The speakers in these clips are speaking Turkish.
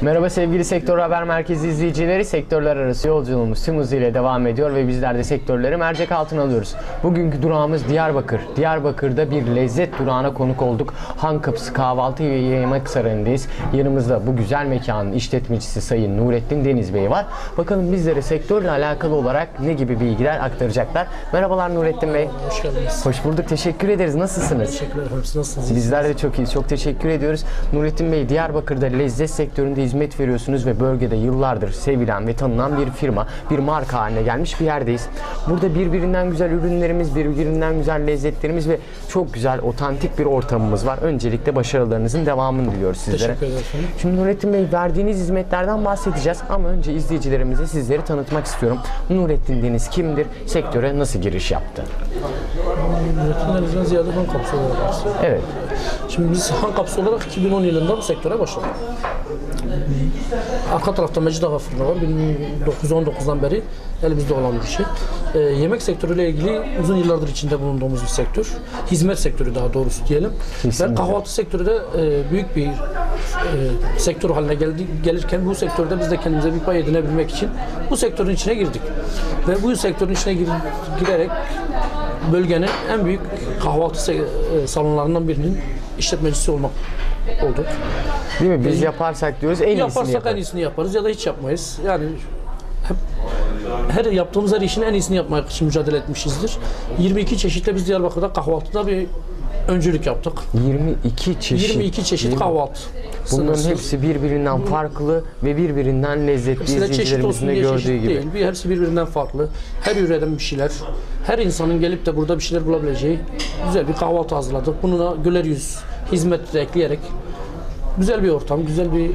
Merhaba sevgili Sektör Haber Merkezi izleyicileri. Sektörler arası yolculuğumuz tüm hızıyla devam ediyor ve bizler de sektörleri mercek altına alıyoruz. Bugünkü durağımız Diyarbakır. Diyarbakır'da bir lezzet durağına konuk olduk. Han Kapısı Kahvaltı ve Yemek Sarayı'ndayız. Yanımızda bu güzel mekanın işletmecisi Sayın Nurettin Deniz Bey var. Bakalım bizlere sektörle alakalı olarak ne gibi bilgiler aktaracaklar. Merhabalar Nurettin Bey. Hoş geldiniz. Hoş bulduk. Teşekkür ederiz. Nasılsınız? Teşekkürler efendim. Siz nasılsınız? Bizler de çok iyiyiz. Çok teşekkür ediyoruz. Nurettin Bey, Diyarbakır'da lezzet sektöründe hizmet veriyorsunuz ve bölgede yıllardır sevilen ve tanınan bir firma, bir marka haline gelmiş bir yerdeyiz. Burada birbirinden güzel ürünlerimiz, birbirinden güzel lezzetlerimiz ve çok güzel, otantik bir ortamımız var. Öncelikle başarılarınızın devamını diliyoruz sizlere. Teşekkür ederim. Şimdi Nurettin Bey verdiğiniz hizmetlerden bahsedeceğiz ama önce izleyicilerimize sizleri tanıtmak istiyorum. Nurettin Deniz kimdir? Sektöre nasıl giriş yaptı? Üretimlerimizden ziyade Han kapısı olarak var. Evet. Şimdi biz Han kapısı olarak 2010 yılında bu sektöre başladık. Arka tarafta Mecid Ağa fırını var. 1919'dan beri elimizde olan bir şey. Ee, yemek sektörüyle ilgili uzun yıllardır içinde bulunduğumuz bir sektör. Hizmet sektörü daha doğrusu diyelim. Kesinlikle. Ve kahvaltı sektörü de e, büyük bir e, sektör haline geldi, gelirken bu sektörde biz de kendimize bir pay edinebilmek için bu sektörün içine girdik. Ve bu sektörün içine gir- girerek bölgenin en büyük kahvaltı e, salonlarından birinin işletmecisi olmak olduk. Değil mi? Biz yaparsak diyoruz en iyisini Yaparsak yaparız. en iyisini yaparız ya da hiç yapmayız. Yani hep her yaptığımız her işin en iyisini yapmak için mücadele etmişizdir. 22 çeşitle biz Diyarbakır'da kahvaltıda bir öncülük yaptık. 22 çeşit. 22 çeşit kahvaltı. Bunların Sınırsız. hepsi birbirinden farklı ve birbirinden lezzetli Hepsi de çeşit olsun diye gördüğü çeşit gibi. değil. Bir, hepsi birbirinden farklı. Her yöreden bir şeyler. Her insanın gelip de burada bir şeyler bulabileceği güzel bir kahvaltı hazırladık. Bununla güler yüz, hizmet ekleyerek güzel bir ortam, güzel bir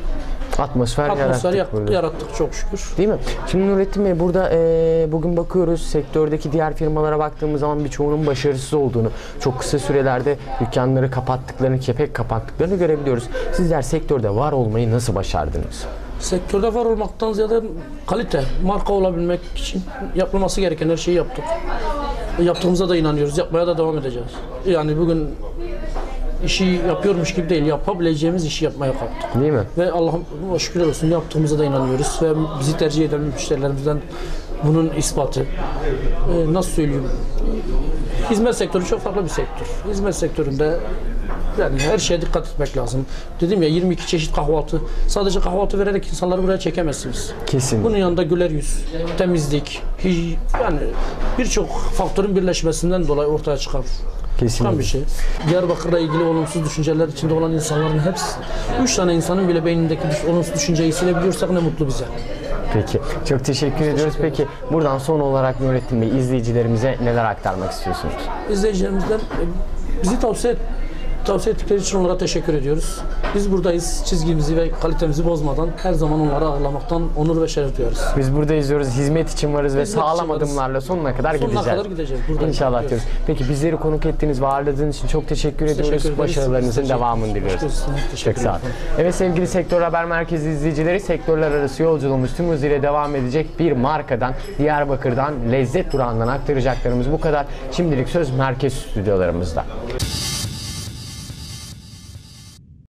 Atmosfer, atmosfer yarattık yarattık, yarattık çok şükür. Değil mi? Şimdi Nurettin Bey burada eee, bugün bakıyoruz sektördeki diğer firmalara baktığımız zaman birçoğunun başarısız olduğunu, çok kısa sürelerde dükkanları kapattıklarını, kepek kapattıklarını görebiliyoruz. Sizler sektörde var olmayı nasıl başardınız? Sektörde var olmaktan ziyade kalite, marka olabilmek için yapılması gereken her şeyi yaptık. Yaptığımıza da inanıyoruz, yapmaya da devam edeceğiz. Yani bugün işi yapıyormuş gibi değil, yapabileceğimiz işi yapmaya kalktık. Değil mi? Ve Allah'ım şükürler olsun yaptığımıza da inanıyoruz ve bizi tercih eden müşterilerimizden bunun ispatı. Ee, nasıl söyleyeyim? Hizmet sektörü çok farklı bir sektör. Hizmet sektöründe yani her şeye dikkat etmek lazım. Dedim ya 22 çeşit kahvaltı. Sadece kahvaltı vererek insanları buraya çekemezsiniz. Kesin. Bunun yanında güler yüz, temizlik, yani birçok faktörün birleşmesinden dolayı ortaya çıkan Kesin. çıkan bir şey. Diyarbakır'la ilgili olumsuz düşünceler içinde olan insanların hepsi, üç tane insanın bile beynindeki olumsuz düşünceyi silebiliyorsak ne mutlu bize. Peki. Çok teşekkür ediyoruz. Peki buradan son olarak Nurettin Bey izleyicilerimize neler aktarmak istiyorsunuz? İzleyicilerimizden e, bizi tavsiye tavsiye ettikleri için onlara teşekkür ediyoruz. Biz buradayız. Çizgimizi ve kalitemizi bozmadan her zaman onları ağırlamaktan onur ve şeref duyarız. Biz burada izliyoruz. Hizmet için varız ve Hizmet için sağlam varız. adımlarla sonuna kadar Sonuna gideceğiz. kadar gideceğiz. Burada İnşallah diyoruz. Peki bizleri konuk ettiğiniz ve ağırladığınız için çok teşekkür ediyoruz. ederiz. Başarılarınızın Biz devamını diliyoruz. teşekkür- Çok sağ olun. ederim. Evet sevgili Sektör Haber Merkezi izleyicileri sektörler arası yolculuğumuz tüm hızıyla devam edecek. Bir markadan Diyarbakır'dan lezzet durağından aktaracaklarımız bu kadar. Şimdilik söz merkez stüdyolarımızda.